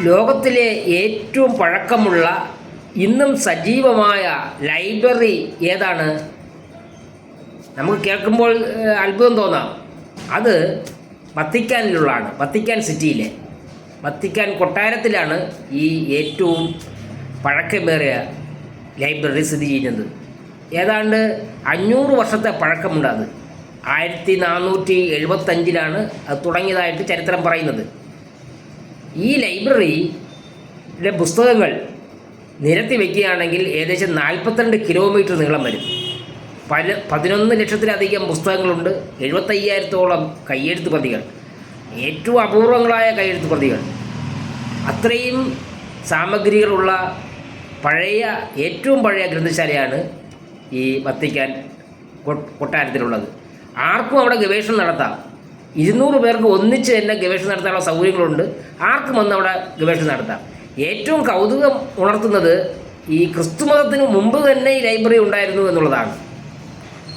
ലോകത്തിലെ ഏറ്റവും പഴക്കമുള്ള ഇന്നും സജീവമായ ലൈബ്രറി ഏതാണ്? നമുക്ക് കേൾക്കുമ്പോൾ അത്ഭുതം തോന്നാം. അത് വത്തിക്കാനിലുള്ളതാണ് വത്തിക്കാൻ സിറ്റിയിലെ. വത്തിക്കാൻ കൊട്ടാരത്തിലാണ് ഈ ഏറ്റവും പഴക്കമേറിയ ലൈബ്രറി സ്ഥിതി ചെയ്യുന്നത്. ഏതാണ്ട് അഞ്ഞൂറ് വർഷത്തെ പഴക്കമുണ്ട് അത്. ആയിരത്തി നാനൂറ്റി എഴുപത്തഞ്ചിലാണ് അത് തുടങ്ങിയതായിട്ട് ചരിത്രം പറയുന്നത്. ഈ ലൈബ്രറിയിലെ പുസ്തകങ്ങൾ നിരത്തി വയ്ക്കുകയാണെങ്കിൽ ഏകദേശം നാൽപ്പത്തിരണ്ട് കിലോമീറ്റർ നീളം വരും. പല പതിനൊന്ന് ലക്ഷത്തിലധികം പുസ്തകങ്ങളുണ്ട്. എഴുപത്തയ്യായിരത്തോളം കയ്യെഴുത്ത് പ്രതികൾ ഏറ്റവും അപൂർവങ്ങളായ കയ്യെഴുത്ത് പ്രതികൾ അത്രയും സാമഗ്രികളുള്ള പഴയ ഏറ്റവും പഴയ ഗ്രന്ഥശാലയാണ് ഈ വത്തിക്കാൻ കൊട്ടാരത്തിലുള്ളത്. ആർക്കും അവിടെ ഗവേഷണം നടത്താം. ഇരുന്നൂറ് പേർക്ക് ഒന്നിച്ച് തന്നെ ഗവേഷണം നടത്താനുള്ള സൗകര്യങ്ങളുണ്ട്. ആർക്കും വന്ന് അവിടെ ഗവേഷണം നടത്താം. ഏറ്റവും കൗതുകം ഉണർത്തുന്നത് ഈ ക്രിസ്തുമതത്തിന് മുമ്പ് തന്നെ ഈ ലൈബ്രറി ഉണ്ടായിരുന്നു എന്നുള്ളതാണ്.